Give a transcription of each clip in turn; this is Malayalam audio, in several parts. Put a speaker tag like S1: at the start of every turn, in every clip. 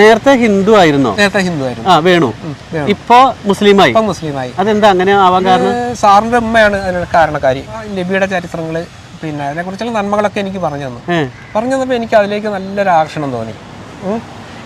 S1: നേരത്തെ ഹിന്ദു ആയിരുന്നോ?
S2: നേരത്തെ ഹിന്ദു ആയിരുന്നു.
S1: ആ വേണു. ഇപ്പൊ മുസ്ലിമായി?
S2: ഇപ്പം മുസ്ലിമായി.
S1: അതെന്താ അങ്ങനെ ആവാൻ കാരണം?
S2: സാറിന്റെ ഉമ്മയാണ് അതിനുള്ള കാരണക്കാരി. നബിയുടെ ചരിത്രങ്ങൾ പിന്നെ അതിനെ കുറിച്ചുള്ള നന്മകളൊക്കെ എനിക്ക് പറഞ്ഞു തന്നു. പറഞ്ഞു തന്നപ്പോ എനിക്ക് അതിലേക്ക് നല്ലൊരു ആകർഷണം തോന്നി.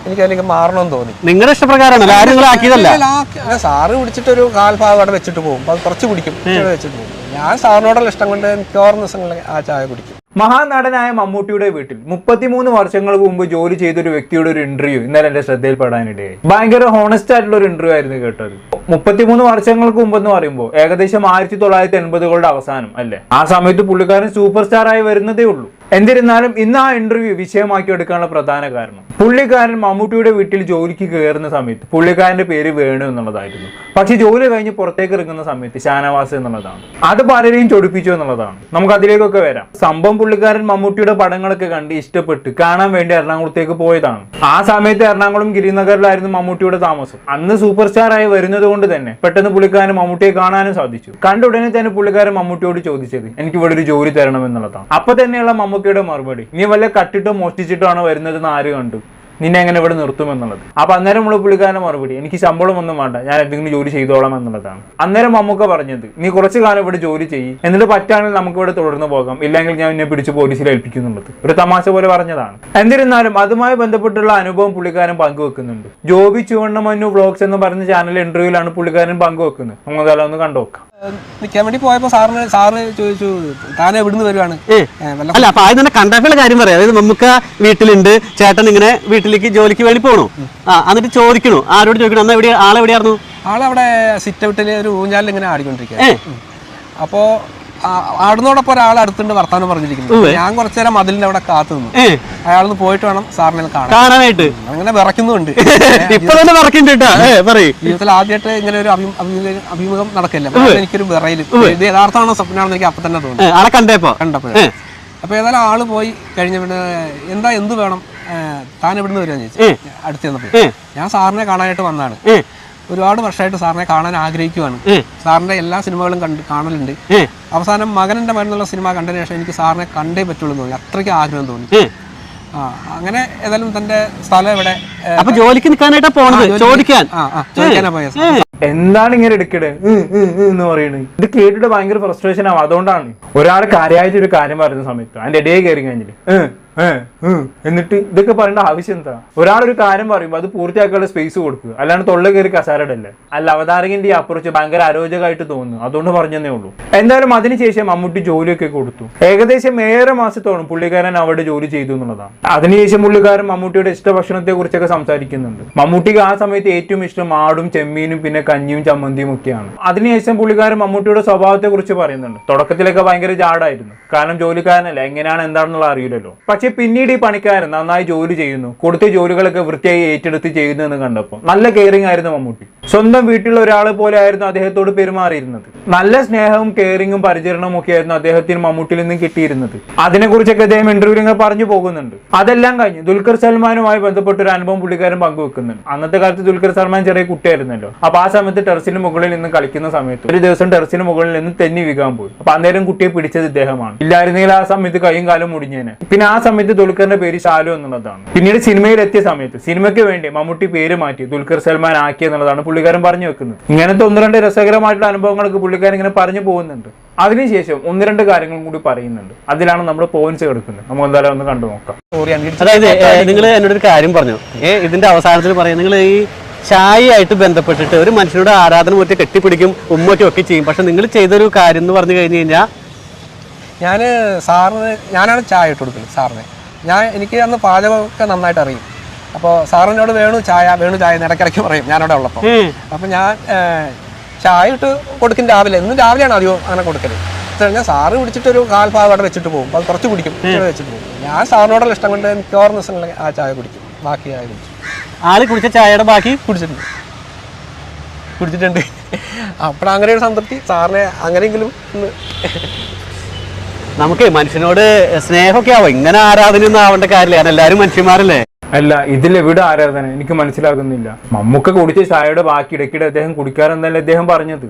S2: എനിക്ക് അതിലേക്ക് മാറണമെന്ന് തോന്നി.
S1: നിങ്ങളുടെ
S2: ഇഷ്ടപ്രകാരമാണ് സാറ് കുടിച്ചിട്ടൊരു കാൽഭാഗം അവിടെ വെച്ചിട്ട് പോകും. അത് കുറച്ച് കുടിക്കും. വെച്ചിട്ട് പോകും. ഞാൻ സാറിനോടുള്ള ഇഷ്ടം കൊണ്ട് മിക്കവാറും ദിവസങ്ങളിൽ ആ ചായ കുടിക്കും.
S3: മഹാനടനായ മമ്മൂട്ടിയുടെ വീട്ടിൽ മുപ്പത്തിമൂന്ന് വർഷങ്ങൾക്ക് മുമ്പ് ജോലി ചെയ്ത ഒരു വ്യക്തിയുടെ ഒരു ഇന്റർവ്യൂ ഇന്നലെ എന്റെ ശ്രദ്ധയിൽപ്പെടാനിടയായി. ഭയങ്കര ഹോണസ്റ്റ് ആയിട്ടുള്ള ഒരു ഇന്റർവ്യൂ ആയിരുന്നു കേട്ടത്. മുപ്പത്തിമൂന്ന് വർഷങ്ങൾക്ക് മുമ്പ് എന്ന് പറയുമ്പോൾ ഏകദേശം ആയിരത്തി തൊള്ളായിരത്തി എൺപതുകളുടെ അവസാനം അല്ലേ? ആ സമയത്ത് പുള്ളിക്കാരൻ സൂപ്പർ സ്റ്റാർ ആയി വരുന്നതേ ഉള്ളൂ. എന്നിരുന്നാലും ഇന്ന് ആ ഇന്റർവ്യൂ വിഷയമാക്കി എടുക്കാനുള്ള പ്രധാന കാരണം. പുള്ളിക്കാരൻ മമ്മൂട്ടിയുടെ വീട്ടിൽ ജോലിക്ക് കയറുന്ന സമയത്ത് പുള്ളിക്കാരന്റെ പേര് വേണു എന്നുള്ളതായിരുന്നു. പക്ഷെ ജോലി കഴിഞ്ഞ് പുറത്തേക്ക് ഇറങ്ങുന്ന സമയത്ത് ഷാനവാസ് എന്നുള്ളതാണ്. അത് പലരെയും ചൊടിപ്പിച്ചു എന്നുള്ളതാണ്. നമുക്ക് അതിലേക്കൊക്കെ വരാം. സംഭവം പുള്ളിക്കാരൻ മമ്മൂട്ടിയുടെ പടങ്ങളൊക്കെ കണ്ട് ഇഷ്ടപ്പെട്ട് കാണാൻ വേണ്ടി എറണാകുളത്തേക്ക് പോയതാണ്. ആ സമയത്ത് എറണാകുളം ഗിരിനഗറിലായിരുന്നു മമ്മൂട്ടിയുടെ താമസം. അന്ന് സൂപ്പർ സ്റ്റാറായി വരുന്നത് കൊണ്ട് തന്നെ പെട്ടെന്ന് പുള്ളിക്കാരൻ മമ്മൂട്ടിയെ കാണാനും സാധിച്ചു. കണ്ട ഉടനെ തന്നെ പുള്ളിക്കാരൻ മമ്മൂട്ടിയോട് ചോദിച്ചത് എനിക്ക് ഇവിടെ ഒരു ജോലി തരണം എന്നുള്ളതാണ് അപ്പൊ തന്നെയുള്ള മമ്മൂട്ടിയുടെ മറുപടി. നീ വല്ല കട്ടിട്ടോ മോഷ്ടിച്ചിട്ടോ ആണ് വരുന്നതെന്ന് ആര് കണ്ടു? നിന്നെ എങ്ങനെ ഇവിടെ നിർത്തും എന്നുള്ളത്. അപ്പൊ അന്നേരം നമ്മൾ പുള്ളിക്കാരൻ മറുപടി എനിക്ക് ശമ്പളം ഒന്നും വേണ്ട ഞാൻ എന്തെങ്കിലും ജോലി ചെയ്തോളാം എന്നുള്ളതാണ്. അന്നേരം മമ്മൂക്ക പറഞ്ഞത് നീ കുറച്ച് കാലം ഇവിടെ ജോലി ചെയ്യും എന്നിട്ട് പറ്റാണെങ്കിൽ നമുക്ക് ഇവിടെ തുടർന്ന് പോകാം ഇല്ലെങ്കിൽ ഞാൻ എന്നെ പിടിച്ച് പോലീസിൽ ഏൽപ്പിക്കുന്നുള്ളത് ഒരു തമാശ പോലെ പറഞ്ഞതാണ്. എന്നിരുന്നാലും അതുമായി ബന്ധപ്പെട്ടുള്ള അനുഭവം പുള്ളിക്കാരൻ പങ്കുവെക്കുന്നുണ്ട്. ജോബി ചുവണ്ണമഞ്ഞു വ്ളോഗ്സ് എന്ന് പറഞ്ഞ ചാനൽ ഇന്റർവ്യൂലാണ് പുള്ളിക്കാരൻ പങ്കുവെക്കുന്നത്. നമുക്ക് അതെല്ലാം ഒന്ന്
S2: കണ്ടുവെക്കാം നിൽക്കാൻ വേണ്ടി പോയപ്പോൾ സാറിന് സാറ് ചോദിച്ചു താനെ എവിടുന്ന് വരുവാണ്?
S1: അല്ല അപ്പൊ ആദ്യം തന്നെ കാര്യം പറയാം. അതായത് നമുക്ക് വീട്ടിലുണ്ട് ചേട്ടൻ ഇങ്ങനെ വീട്ടിലേക്ക് ജോലിക്ക് വേണ്ടി പോകണു ആ എന്നിട്ട് ചോദിക്കണു. ആരോട് ചോദിക്കണു? അന്ന് എവിടെ ആളെവിടെയായിരുന്നു
S2: ആളവിടെ സിറ്റ് ഔട്ടിൽ ഒരു ഊഞ്ഞാലിൽ ഇങ്ങനെ ആടിക്കൊണ്ടിരിക്കുക അപ്പോ ആടുന്നോടൊപ്പം ഒരാൾ അടുത്തുണ്ട് വർത്താനം പറഞ്ഞിരിക്കുന്നു. ഞാൻ കുറച്ചു നേരം മതിലിന്റെ അവിടെ കാത്തു നിന്നു. അയാളൊന്ന് പോയിട്ട് വേണം സാറിനെ
S1: കാണാനായിട്ട്.
S2: അങ്ങനെ
S1: പറയ്.
S2: ജീവിതത്തിൽ ആദ്യമായിട്ട് ഇങ്ങനെ ഒരു അഭി- അഭിമുഖ- നടക്കില്ല. എനിക്കൊരു വിറയിൽ. ഇത് യഥാർത്ഥമാണോ സ്വപ്നമാണെന്ന് എനിക്ക് അപ്പൊ തന്നെ
S1: തോന്നുന്നു. കണ്ടപ്പോ.
S2: അപ്പൊ ഏതായാലും ആൾ പോയി കഴിഞ്ഞ പിന്നെ എന്താ എന്ത് വേണം? താൻ എവിടുന്ന് വരികയെന്ന് ചോദിച്ചു അടുത്ത് ഞാൻ സാറിനെ കാണാനായിട്ട്
S1: വന്നാണ്
S2: ഒരുപാട് വർഷമായിട്ട് സാറിനെ കാണാൻ ആഗ്രഹിക്കുവാണ്. സാറിന്റെ എല്ലാ സിനിമകളും കണ്ട് കാണലുണ്ട്. അവസാനം മകനന്റെ മരുന്നുള്ള സിനിമ കണ്ടതിന് ശേഷം എനിക്ക് സാറിനെ കണ്ടേ പറ്റുള്ളൂ തോന്നി. അത്രയ്ക്ക് ആഗ്രഹം തോന്നി. ആ അങ്ങനെ ഏതായാലും തന്റെ സ്ഥലം
S1: അപ്പൊ ജോലിക്ക് നിൽക്കാനായിട്ടാ പോണത്? ചോദിക്കാൻ?
S2: ആ ചോദിക്കാനാ പോയത്
S3: എന്താണ് ഇങ്ങനെ എടുക്കട് എന്ന് പറയുന്നത് ഇത് കേട്ടിട്ട് ഭയങ്കര ഫ്രസ്ട്രേഷൻ ആവും. അതുകൊണ്ടാണ് ഒരാൾ കാര്യമായിട്ട് ഒരു കാര്യം പറയുന്ന സമയത്ത് അതിന്റെ ഇടയിൽ കയറി കഴിഞ്ഞിട്ട് എന്നിട്ട് ഇതൊക്കെ പറയേണ്ട ആവശ്യം എന്താ? ഒരാൾ ഒരു കാര്യം പറയുമ്പോൾ അത് പൂർത്തിയാക്കാനുള്ള സ്പേസ് കൊടുക്കുക. അല്ലാണ്ട് തൊള്ള കയറി കസാരടല്ലേ? അല്ല അവതാരകന്റെ ഈ അപ്രോച്ച് ഭയങ്കര അരോചകമായിട്ട് തോന്നുന്നു. അതുകൊണ്ട് പറഞ്ഞതേ ഉള്ളൂ. എന്തായാലും അതിനുശേഷം മമ്മൂട്ടി ജോലിയൊക്കെ കൊടുത്തു. ഏകദേശം ഏറെ മാസത്തോളം പുള്ളിക്കാരൻ അവിടെ ജോലി ചെയ്തു എന്നുള്ളതാണ്. അതിനുശേഷം പുള്ളിക്കാരൻ മമ്മൂട്ടിയുടെ ഇഷ്ട ഭക്ഷണത്തെ കുറിച്ചൊക്കെ സംസാരിക്കുന്നുണ്ട്. മമ്മൂട്ടിക്ക് ആ സമയത്ത് ഏറ്റവും ഇഷ്ടം ആടും ചെമ്മീനും പിന്നെ കഞ്ഞിയും ചമ്മന്തിയും ഒക്കെയാണ്. അതിനുശേഷം പുള്ളിക്കാരൻ മമ്മൂട്ടിയുടെ സ്വഭാവത്തെ കുറിച്ച് പറയുന്നുണ്ട്. തുടക്കത്തിലൊക്കെ ഭയങ്കര ജാടായിരുന്നു കാരണം ജോലിക്കാരനല്ല എങ്ങനെയാണ് എന്താണെന്നുള്ള അറിയില്ലല്ലോ. പക്ഷെ പിന്നീട് ഈ പണിക്കാരൻ നന്നായി ജോലി ചെയ്യുന്നു. കൊടുത്ത ജോലികളൊക്കെ വൃത്തിയായി ഏറ്റെടുത്ത് ചെയ്യുന്നു എന്ന് കണ്ടപ്പോൾ. നല്ല കെയറിംഗ് ആയിരുന്നു മമ്മൂട്ടി. സ്വന്തം വീട്ടിലുള്ള ഒരാൾ പോലെ ആയിരുന്നു അദ്ദേഹത്തോട് പെരുമാറിയിരുന്നത്. നല്ല സ്നേഹവും കെയറിങ്ങും പരിചരണവും ഒക്കെ ആയിരുന്നു അദ്ദേഹത്തിന് മമ്മൂട്ടിയിൽ നിന്നും കിട്ടിയിരുന്നത്. അതിനെക്കുറിച്ചൊക്കെ അദ്ദേഹം ഇന്റർവ്യൂവിൽ പറഞ്ഞു പോകുന്നുണ്ട്. അതെല്ലാം കഴിഞ്ഞ് ദുൽഖർ സൽമാനുമായി ബന്ധപ്പെട്ട ഒരു അനുഭവം പുള്ളിക്കാരൻ പങ്കുവെക്കുന്നുണ്ട്. അന്നത്തെ കാലത്ത് ദുൽഖർ സൽമാൻ ചെറിയ കുട്ടിയായിരുന്നല്ലോ. അപ്പൊ ആ സമയത്ത് ടെറസിന് മുകളിൽ നിന്ന് കളിക്കുന്ന സമയത്ത് ഒരു ദിവസം ടെറസിന് മുകളിൽ നിന്ന് തെന്നി വീകാൻ പോയി. അപ്പൊ അന്നേരം കുട്ടിയെ പിടിച്ചത് ഇദ്ദേഹമാണ്. ഇല്ലായിരുന്നെങ്കിൽ ആ സമയത്ത് കൈയും കാലം മുടിഞ്ഞേനെ. പിന്നെ ആ സമയത്ത് ദുൽഖറിന്റെ പേര് ശാലു എന്നുള്ളതാണ്. പിന്നീട് സിനിമയിൽ എത്തിയ സമയത്ത് സിനിമയ്ക്ക് വേണ്ടി മമ്മൂട്ടി പേര് മാറ്റി ദുൽഖർ സൽമാൻ ആക്കി എന്നുള്ളതാണ് പുള്ളിക്കാരൻ പറഞ്ഞു വെക്കുന്നത്. ഇങ്ങനത്തെ ഒന്ന് രണ്ട് രസകരമായിട്ടുള്ള അനുഭവങ്ങളൊക്കെ പുള്ളിക്കാരൻ ഇങ്ങനെ പറഞ്ഞു പോകുന്നുണ്ട്. അതിനുശേഷം ഒന്ന് രണ്ട് കാര്യങ്ങളും കൂടി പറയുന്നുണ്ട്. അതിലാണ് നമ്മുടെ പോയിന്റ്സ് കിടക്കുന്നത് നമുക്ക് എന്തായാലും ഒന്ന് കണ്ടു നോക്കാം.
S1: അതായത് നിങ്ങൾ എന്നോട് ഒരു കാര്യം പറഞ്ഞു. ഇതിന്റെ അവസാനത്തിൽ പറയാം. നിങ്ങൾ ഈ ചായയായിട്ട് ബന്ധപ്പെട്ടിട്ട് ഒരു മനുഷ്യനോട് ആരാധന മുറ്റി കെട്ടിപ്പിടിക്കും ഉമ്മയ്ക്കും ഒക്കെ ചെയ്യും. പക്ഷെ നിങ്ങൾ ചെയ്തൊരു കാര്യം എന്ന് പറഞ്ഞു കഴിഞ്ഞു കഴിഞ്ഞാൽ
S2: ഞാൻ സാറിന് ഞാനാണ് ചായ ഇട്ട് കൊടുക്കുന്നത് സാറിന്. ഞാൻ എനിക്ക് അന്ന് പാചകമൊക്കെ നന്നായിട്ട് അറിയും. അപ്പോൾ സാറിനോട് വേണു ചായ വേണു ചായ ഇടയ്ക്കിടയ്ക്ക് പറയും. ഞാനവിടെ ഉള്ളപ്പോൾ അപ്പോൾ ഞാൻ ചായ ഇട്ട് കൊടുക്കും രാവിലെ. ഇന്നും രാവിലെയാണ് അധികം അങ്ങനെ കൊടുക്കൽ. കഴിഞ്ഞാൽ സാറ് കുടിച്ചിട്ടൊരു കാൽഭാഗം അവിടെ വെച്ചിട്ട് പോകും. അത് കുറച്ച് കുടിക്കും. വെച്ചിട്ട് പോകും. ഞാൻ സാറിനോടുള്ള ഇഷ്ടം കൊണ്ട് മിക്കവാറും ദിവസങ്ങളിൽ ആ ചായ കുടിക്കും. ബാക്കി ചായ കുടിക്കും.
S1: ആൾ കുടിച്ച ചായയുടെ ബാക്കി
S2: കുടിച്ചിട്ടുണ്ട്. കുടിച്ചിട്ടുണ്ട്. അപ്പോൾ അങ്ങനെ ഒരു സംതൃപ്തി. സാറിനെ അങ്ങനെയെങ്കിലും ഒന്ന്
S1: നമുക്ക് മനുഷ്യനോട് സ്നേഹമൊക്കെ ആവും. ഇങ്ങനെ ആരാധനയൊന്നും ആവേണ്ട കാര്യമില്ല. കാരണം എല്ലാവരും മനുഷ്യന്മാരല്ലേ?
S3: അല്ല ഇതിൽ എവിടെ ആരാധന എനിക്ക് മനസ്സിലാകുന്നില്ല. മമ്മൂക്ക കുടിച്ച ചായയുടെ ബാക്കി ഇടയ്ക്കിടെ അദ്ദേഹം കുടിക്കാറെന്നല്ലേ അദ്ദേഹം പറഞ്ഞത്?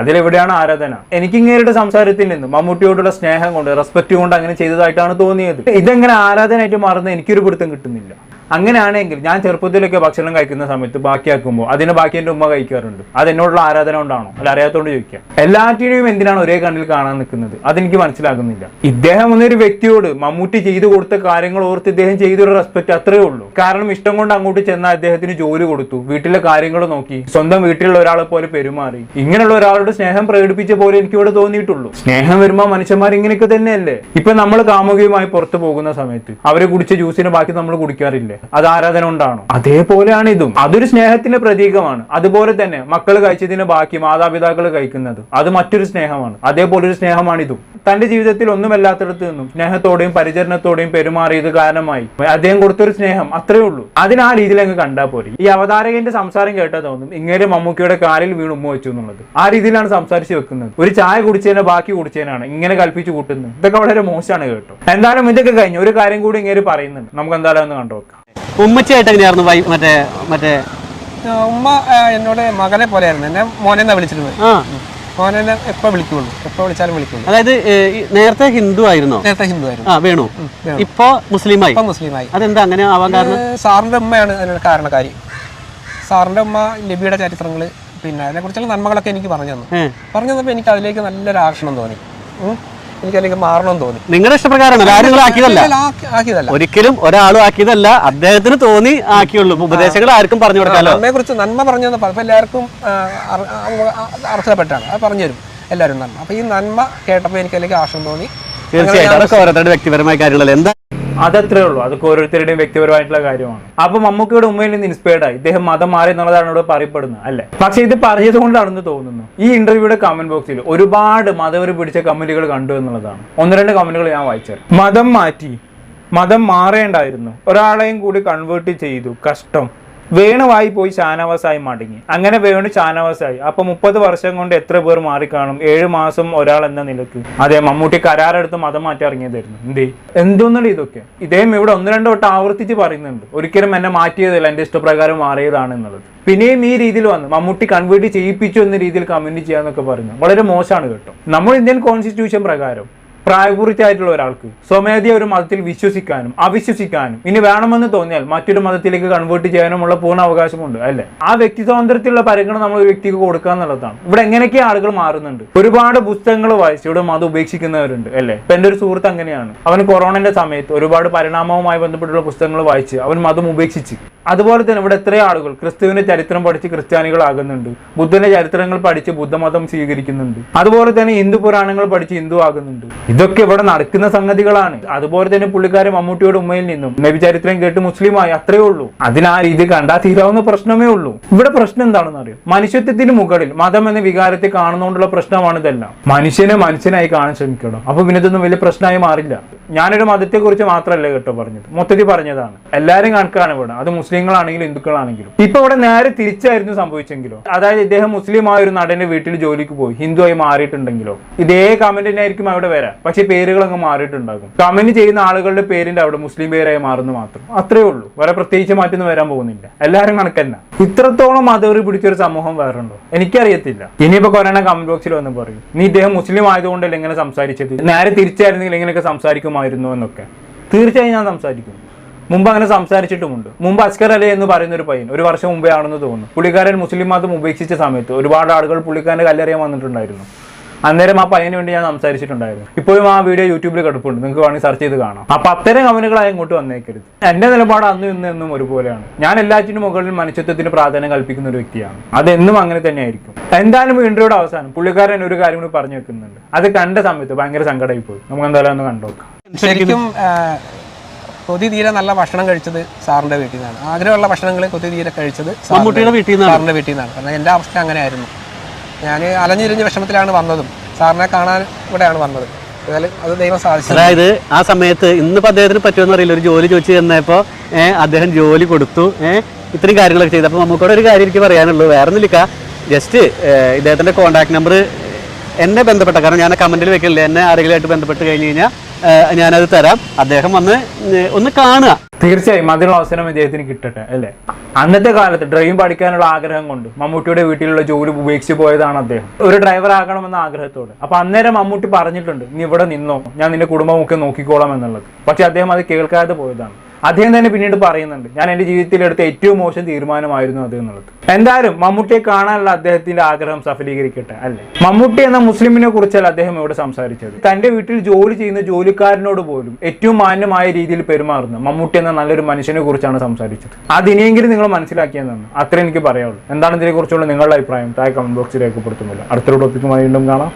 S3: അതിലെവിടെയാണ് ആരാധന. എനിക്ക് ഇങ്ങേരുടെ സംസാരത്തിൽ നിന്ന് മമ്മൂട്ടിയോടുള്ള സ്നേഹം കൊണ്ട് റെസ്പെക്ട് കൊണ്ട് അങ്ങനെ ചെയ്തതായിട്ടാണ് തോന്നിയത്. ഇതെങ്ങനെ ആരാധനയായിട്ട് മാറുന്നത് എനിക്കൊരു പിടുത്തം കിട്ടുന്നില്ല. അങ്ങനെയാണെങ്കിൽ ഞാൻ ചെറുപ്പത്തിലൊക്കെ ഭക്ഷണം കഴിക്കുന്ന സമയത്ത് ബാക്കിയാക്കുമ്പോൾ അതിന് ബാക്കി എന്റെ ഉമ്മ കഴിക്കാറുണ്ട്. അത് എന്നോടുള്ള ആരാധന കൊണ്ടാണോ? അല്ല അറിയാത്തോണ്ട് ചോദിക്കാം. എല്ലാറ്റിനെയും എന്തിനാണ് ഒരേ കണ്ണിൽ കാണാൻ നിൽക്കുന്നത്? അതെനിക്ക് മനസ്സിലാകുന്നില്ല. ഇദ്ദേഹം എന്നൊരു വ്യക്തിയോട് മമ്മൂട്ടി ചെയ്തു കൊടുത്ത കാര്യങ്ങൾ ഓർത്ത് ഇദ്ദേഹം ചെയ്തൊരു റെസ്പെക്ട് അത്രേ ഉള്ളൂ. കാരണം ഇഷ്ടം കൊണ്ട് അങ്ങോട്ട് ചെന്നാൽ അദ്ദേഹത്തിന് ജോലി കൊടുത്തു. വീട്ടിലെ കാര്യങ്ങൾ നോക്കി. സ്വന്തം വീട്ടിലുള്ള ഒരാളെ പോലെ പെരുമാറി. ഇങ്ങനെയുള്ള ഒരാളുടെ സ്നേഹം പ്രകടിപ്പിച്ച പോലെ എനിക്ക് ഇവിടെ തോന്നിയിട്ടുള്ളൂ. സ്നേഹം വരുമ്പോൾ മനുഷ്യന്മാർ ഇങ്ങനെയൊക്കെ തന്നെയല്ലേ? ഇപ്പൊ നമ്മൾ കാമുകയുമായി പുറത്തു പോകുന്ന സമയത്ത് അവരെ കുടിച്ച ജ്യൂസിന് ബാക്കി നമ്മൾ കുടിക്കാറില്ലേ. അത് ആരാധന കൊണ്ടാണോ? അതേപോലെയാണ് ഇതും. അതൊരു സ്നേഹത്തിന്റെ പ്രതീകമാണ്. അതുപോലെ തന്നെ മക്കൾ കഴിച്ചതിന് ബാക്കി മാതാപിതാക്കൾ കഴിക്കുന്നത്. അത് മറ്റൊരു സ്നേഹമാണ്. അതേപോലെ ഒരു സ്നേഹമാണ് ഇതും. തന്റെ ജീവിതത്തിൽ ഒന്നുമല്ലാത്തടത്ത് നിന്നും സ്നേഹത്തോടെയും പരിചരണത്തോടെയും പെരുമാറിയത് കാരണമായി അദ്ദേഹം കൊടുത്തൊരു സ്നേഹം അത്രേ ഉള്ളൂ. അതിന് ആ രീതിയിൽ അങ്ങ് കണ്ടാൽ പോരെ. ഈ അവതാരകന്റെ സംസാരം കേട്ടാൽ തോന്നും ഇങ്ങനെ മമ്മൂക്കിയുടെ കാലിൽ വീണ് ഉമ്മ വെച്ചു എന്നുള്ളത്. ആ രീതിയിലാണ് സംസാരിച്ച് വെക്കുന്നത്. ഒരു ചായ കുടിച്ചതിനെ ബാക്കി കുടിച്ചതിനാണ് ഇങ്ങനെ കൽപ്പിച്ചു കൂട്ടുന്നത്. ഇതൊക്കെ വളരെ മോശമാണ് കേട്ടോ. എന്തായാലും ഇതൊക്കെ കഴിഞ്ഞു ഒരു കാര്യം കൂടി ഇങ്ങനെ പറയുന്നുണ്ട്. നമുക്ക് എന്തായാലും ഒന്ന് കണ്ടു നോക്കാം
S1: ഉമ്മച്ചിയായിട്ട് എങ്ങനെയായിരുന്നു വൈ മറ്റേ മറ്റേ?
S2: ഉമ്മ എന്നോട് മകനെ പോലെയായിരുന്നു. എന്നെ മോനെന്നാ വിളിച്ചിരുന്നത്
S1: ആ.
S2: മോനെ എപ്പോൾ വിളിക്കുള്ളൂ? എപ്പോൾ വിളിച്ചാലും വിളിക്കുള്ളൂ.
S1: അതായത് നേരത്തെ ഹിന്ദു ആയിരുന്നോ?
S2: നേരത്തെ ഹിന്ദു ആയിരുന്നു.
S1: ആ വേണു. ഇപ്പോ മുസ്ലിമായി?
S2: ഇപ്പോ മുസ്ലിമായി.
S1: അതെന്താ അങ്ങനെ ആവാൻ കാരണം?
S2: സാറിന്റെ ഉമ്മയാണ് അതിനുള്ള കാരണക്കാരി. സാറിന്റെ ഉമ്മ ലബിയുടെ ചരിത്രങ്ങൾ പിന്നെ അതിനെ കുറിച്ചുള്ള നന്മകളൊക്കെ എനിക്ക് പറഞ്ഞു തന്നു. പറഞ്ഞു തന്നപ്പോൾ എനിക്ക് അതിലേക്ക് നല്ലൊരു ആകർഷണം തോന്നി എനിക്ക് മാറണമെന്ന് തോന്നി.
S1: നിങ്ങളുടെ ഇഷ്ടപ്രകാരമാണ് ആരും ആക്കിയതല്ല.
S2: ആക്കിയതല്ല
S1: ഒരിക്കലും ഒരാളും ആക്കിയതല്ല അദ്ദേഹത്തിന് തോന്നി ആക്കിയുള്ളൂ. ഉപദേശങ്ങൾ ആർക്കും പറഞ്ഞു കൊടുക്കാലോ?
S2: നന്മയെ കുറിച്ച് നന്മ പറഞ്ഞു തന്നപ്പോൾ അപ്പോൾ എല്ലാവർക്കും അർഹതപ്പെട്ടാണ് അത് പറഞ്ഞു തരും. എല്ലാവരും നന്മ. അപ്പൊ ഈ നന്മ കേട്ടപ്പോൾ എനിക്ക് അല്ലെങ്കിൽ ആശം തോന്നി.
S1: തീർച്ചയായിട്ടും. അതൊക്കെ ഓരോരുത്തരുടെ വ്യക്തിപരമായ കാര്യങ്ങളല്ലേ? എന്താ
S3: അതത്രേ ഉള്ളൂ. അതൊക്കെ ഓരോരുത്തരുടെയും വ്യക്തിപരമായിട്ടുള്ള കാര്യമാണ്. അപ്പൊ മമ്മൂക്കയുടെ ഉമ്മയിൽ നിന്ന് ഇൻസ്പയർഡ് ആയി. ഇദ്ദേഹം മതം മാറി എന്നുള്ളതാണ് ഇവിടെ പറയപ്പെടുന്നത് അല്ലെ? പക്ഷെ ഇത് പറഞ്ഞത് കൊണ്ടാണെന്ന് തോന്നുന്നു. ഈ ഇന്റർവ്യൂടെ കമന്റ് ബോക്സിൽ ഒരുപാട് മതവര് പിടിച്ച കമന്റുകൾ കണ്ടു എന്നുള്ളതാണ്. ഒന്ന് രണ്ട് കമന്റുകൾ ഞാൻ വായിച്ചത് മതം മാറ്റി മതം മാറേണ്ടായിരുന്നു. ഒരാളെയും കൂടി കൺവേർട്ട് ചെയ്തു. കഷ്ടം. വേണുവായി പോയി ഷാനവാസായി മടങ്ങി. അങ്ങനെ വേണു ഷാനവാസായി അപ്പൊ മുപ്പത് വർഷം കൊണ്ട് എത്ര പേർ മാറിക്കാണും? ഏഴ് മാസം ഒരാൾ എന്ന നിലയ്ക്ക് അതെ മമ്മൂട്ടി കരാറെടുത്ത് മതം മാറ്റി ഇറങ്ങിയതായിരുന്നു. എന്തേ? എന്തോന്നല്ല ഇതൊക്കെ? ഇദ്ദേഹം ഇവിടെ ഒന്ന് രണ്ട് വട്ടം ആവർത്തിച്ച് പറയുന്നുണ്ട്. ഒരിക്കലും എന്നെ മാറ്റിയതല്ല എന്റെ ഇഷ്ടപ്രകാരം മാറിയതാണ് എന്നുള്ളത് പിന്നെയും ഈ രീതിയിൽ വന്ന്. മമ്മൂട്ടി കൺവേർട്ട് ചെയ്യിപ്പിച്ചു എന്ന രീതിയിൽ കമന്റ് ചെയ്യാന്നൊക്കെ പറഞ്ഞു. വളരെ മോശമാണ് കേട്ടോ. നമ്മൾ ഇന്ത്യൻ കോൺസ്റ്റിറ്റ്യൂഷൻ പ്രകാരം പ്രായപൂർത്തിയായിട്ടുള്ള ഒരാൾക്ക് സ്വമേധയ ഒരു മതത്തിൽ വിശ്വസിക്കാനും അവിശ്വസിക്കാനും ഇനി വേണമെന്ന് തോന്നിയാൽ മറ്റൊരു മതത്തിലേക്ക് കൺവേർട്ട് ചെയ്യാനുമുള്ള പൂർണ അവകാശമുണ്ട് അല്ലെ? ആ വ്യക്തി സ്വാതന്ത്ര്യത്തിലുള്ള പരിഗണന നമ്മൾ ഒരു വ്യക്തിക്ക് കൊടുക്കുക എന്നുള്ളതാണ്. ഇവിടെ എങ്ങനെയൊക്കെ ആളുകൾ മാറുന്നുണ്ട്? ഒരുപാട് പുസ്തകങ്ങൾ വായിച്ച് ഇവിടെ മതം ഉപേക്ഷിക്കുന്നവരുണ്ട് അല്ലെ? ഇപ്പൊ എന്റെ ഒരു സുഹൃത്ത് അങ്ങനെയാണ്. അവൻ കൊറോണന്റെ സമയത്ത് ഒരുപാട് പരിണാമവുമായി ബന്ധപ്പെട്ടുള്ള പുസ്തകങ്ങൾ വായിച്ച് അവൻ മതം ഉപേക്ഷിച്ച്. അതുപോലെ തന്നെ ഇവിടെ എത്രയോ ആളുകൾ ക്രിസ്തുവിന്റെ ചരിത്രം പഠിച്ച് ക്രിസ്ത്യാനികളാകുന്നുണ്ട്. ബുദ്ധന്റെ ചരിത്രങ്ങൾ പഠിച്ച് ബുദ്ധമതം സ്വീകരിക്കുന്നുണ്ട്. അതുപോലെ തന്നെ ഹിന്ദു പുരാണങ്ങൾ പഠിച്ച് ഹിന്ദു ആകുന്നുണ്ട് ഇതൊക്കെ ഇവിടെ നടക്കുന്ന സംഗതികളാണ്. അതുപോലെ തന്നെ പുള്ളിക്കാരൻ മമ്മൂട്ടിയുടെ ഉമ്മയിൽ നിന്നും. നബി ചരിത്രം കേട്ട് മുസ്ലിമായി അത്രേ ഉള്ളൂ. അതിനാ രീതി കണ്ടാൽ തീരാവുന്ന പ്രശ്നമേ ഉള്ളൂ. ഇവിടെ പ്രശ്നം എന്താണെന്ന് അറിയോ? മനുഷ്യത്വത്തിന് മുകളിൽ മതം എന്ന വികാരത്തെ കാണുന്നതുകൊണ്ടുള്ള പ്രശ്നമാണ് ഇതെല്ലാം മനുഷ്യനെ മനുഷ്യനായി കാണാൻ ശ്രമിക്കണം. അപ്പൊ പിന്നെ ഇതൊന്നും വലിയ പ്രശ്നമായി മാറില്ല. ഞാനൊരു മതത്തെക്കുറിച്ച് മാത്രമല്ല കേട്ടോ പറഞ്ഞത്. മൊത്തത്തിൽ പറഞ്ഞതാണ്. എല്ലാരും കണക്കാണ് ഇവിടെ. അത് മുസ്ലിങ്ങളാണെങ്കിലും ഹിന്ദുക്കളാണെങ്കിലും. ഇപ്പൊ ഇവിടെ നേരെ തിരിച്ചായിരുന്നു സംഭവിച്ചെങ്കിലോ? അതായത് ഇദ്ദേഹം മുസ്ലിം ആയ ഒരു നടന്റെ വീട്ടിൽ ജോലിക്ക് പോയി. ഹിന്ദുവായി മാറിയിട്ടുണ്ടെങ്കിലോ? ഇതേ കമന്റ് തന്നെയായിരിക്കും അവിടെ വരാം. പക്ഷെ പേരുകൾ അങ്ങ് മാറിയിട്ടുണ്ടാകും. കമന്റ് ചെയ്യുന്ന ആളുകളുടെ പേരിന്റെ അവിടെ മുസ്ലിം പേരായി മാറുന്നു മാത്രം. അത്രേ ഉള്ളൂ. വേറെ പ്രത്യേകിച്ച് മാറ്റൊന്നും വരാൻ പോകുന്നില്ല. എല്ലാവരും കണക്കല്ല ഇത്രത്തോളം മതവറി പിടിച്ചൊരു സമൂഹം വേറെ ഉണ്ടോ? എനിക്കറിയത്തില്ല. ഇനിയിപ്പോ കൊറോണ കമന്റ് ബോക്സിൽ വന്ന് പറയും. നീ ഇദ്ദേഹം മുസ്ലിം ആയതുകൊണ്ടല്ലേ ഇങ്ങനെ സംസാരിച്ചത്? നേരെ തിരിച്ചായിരുന്നെങ്കിൽ ഇങ്ങനെയൊക്കെ സംസാരിക്കുമായിരുന്നു എന്നൊക്കെ. തീർച്ചയായും ഞാൻ സംസാരിക്കും. മുമ്പ് അങ്ങനെ സംസാരിച്ചിട്ടുമുണ്ട്. മുമ്പ് അസ്കർ അലി എന്ന് പറയുന്ന ഒരു പയ്യൻ ഒരു വർഷം മുമ്പേ ആണെന്ന് തോന്നുന്നു. പുള്ളിക്കാരൻ മുസ്ലിം മതം ഉപേക്ഷിച്ച സമയത്ത് ഒരുപാട് ആളുകൾ പുള്ളിക്കാരന്റെ കല്ലെറിയാൻ വന്നിട്ടുണ്ടായിരുന്നു. അന്നേരം ആ പയ്യന് വേണ്ടി ഞാൻ സംസാരിച്ചിട്ടുണ്ടായിരുന്നു. ഇപ്പോഴും ആ വീഡിയോ യൂട്യൂബിൽ കിടപ്പുണ്ട്. നിങ്ങൾക്ക് വേണമെങ്കിൽ സെർച്ച് ചെയ്ത് കാണാം. അപ്പൊ അത്തരം കമന്റുകളായി ഇങ്ങോട്ട് വന്നേക്കരുത്. എന്റെ നിലപാട് അന്നും ഇന്നും എന്നും ഒരുപോലെയാണ്. ഞാൻ എല്ലാറ്റിനും മുകളിൽ മനുഷ്യത്വത്തിന് പ്രാധാന്യം കൽപ്പിക്കുന്ന ഒരു വ്യക്തിയാണ്. അതെന്നും അങ്ങനെ തന്നെയായിരിക്കും. എന്തായാലും ഇന്റർവ്യൂടെ അവസാനം. പുള്ളിക്കാരൻ ഒരു കാര്യം കൂടി പറഞ്ഞു വെക്കുന്നുണ്ട്. അത് കണ്ട സമയത്ത് ഭയങ്കര സങ്കടമായി പോയി നമുക്ക് എന്തായാലും ഒന്ന് കണ്ടോക്കാം.
S2: ശരിക്കും കൊതി തീരെ നല്ല ഭക്ഷണം കഴിച്ചത് സാറിന്റെ വീട്ടിൽ നിന്നാണ്. ആഗ്രഹമുള്ള ഭക്ഷണങ്ങൾ കൊതി തീരെ കഴിച്ചത് സാറിന്റെ-
S1: മമ്മൂട്ടിയുടെ വീട്ടിൽ നിന്നാണ്.
S2: സാറിന്റെ വീട്ടിൽ നിന്നാണ്. കാരണം എന്റെ അവസ്ഥ അങ്ങനെയായിരുന്നു. ഞാൻ അലഞ്ഞിരിഞ്ഞ് വിഷമത്തിലാണ് വന്നതും. സാറിനെ കാണാൻ ഇവിടെയാണ് വന്നത്.
S1: അതായത് ആ സമയത്ത് ഇന്നിപ്പോ അദ്ദേഹത്തിന് പറ്റുമെന്ന് അറിയില്ല. ഒരു ജോലി ചോദിച്ചു തന്നപ്പോ ഏഹ് അദ്ദേഹം ജോലി കൊടുത്തു ഏഹ് ഇത്രയും കാര്യങ്ങളൊക്കെ ചെയ്തു. അപ്പൊ നമുക്കൂടെ ഒരു കാര്യം എനിക്ക് പറയാനുള്ളൂ. വേറെ ഒന്നുമില്ല ജസ്റ്റ് ഇദ്ദേഹത്തിന്റെ കോൺടാക്ട് നമ്പർ എന്നെ ബന്ധപ്പെട്ട കാരണം ഞാൻ കമന്റിൽ വെക്കില്ല എന്നെ ആരെങ്കിലും ആയിട്ട് ബന്ധപ്പെട്ട് കഴിഞ്ഞു കഴിഞ്ഞാൽ ഞാനത് തരാം. അദ്ദേഹം വന്ന് ഒന്ന് കാണുക.
S3: തീർച്ചയായും അതിനുള്ള അവസരം അദ്ദേഹത്തിന് കിട്ടട്ടെ അല്ലേ? അന്നത്തെ കാലത്ത് ഡ്രൈവിംഗ് പഠിക്കാനുള്ള ആഗ്രഹം കൊണ്ട് മമ്മൂട്ടിയുടെ വീട്ടിലുള്ള ജോലി ഉപേക്ഷിച്ച് പോയതാണ് അദ്ദേഹം. ഒരു ഡ്രൈവർ ആകണമെന്ന ആഗ്രഹത്തോട്. അപ്പൊ അന്നേരം മമ്മൂട്ടി പറഞ്ഞിട്ടുണ്ട് നീ ഇവിടെ നിന്നോ ഞാൻ നിന്റെ കുടുംബമൊക്കെ നോക്കിക്കോളാം എന്നുള്ളത്. പക്ഷെ അദ്ദേഹം അത് കേൾക്കാതെ പോയതാണ്. അദ്ദേഹം തന്നെ പിന്നീട് പറയുന്നുണ്ട് ഞാൻ എന്റെ ജീവിതത്തിൽ എടുത്ത ഏറ്റവും മോശം തീരുമാനമായിരുന്നു അത് എന്നുള്ളത്. എന്തായാലും മമ്മൂട്ടിയെ കാണാനുള്ള അദ്ദേഹത്തിന്റെ ആഗ്രഹം സഫലീകരിക്കട്ടെ അല്ലേ? മമ്മൂട്ടി എന്ന മുസ്ലിമിനെ കുറിച്ചല്ല അദ്ദേഹം ഇവിടെ സംസാരിച്ചത്. തന്റെ വീട്ടിൽ ജോലി ചെയ്യുന്ന ജോലിക്കാരനോട് പോലും ഏറ്റവും മാന്യമായ രീതിയിൽ പെരുമാറുന്ന മമ്മൂട്ടി എന്ന നല്ലൊരു മനുഷ്യനെ കുറിച്ചാണ് സംസാരിച്ചത്. അതിനെങ്കിലും നിങ്ങൾ മനസ്സിലാക്കിയെന്നാണ് അത്രേ എനിക്ക് പറയാനുള്ളൂ. എന്താണ് ഇതിനെക്കുറിച്ചുള്ള നിങ്ങളുടെ അഭിപ്രായം? താഴെ കമന്റ് ബോക്സിൽ രേഖപ്പെടുത്തുമല്ലോ അടുത്തൊരു ടോപ്പിക്കുമായി വീണ്ടും കാണാം.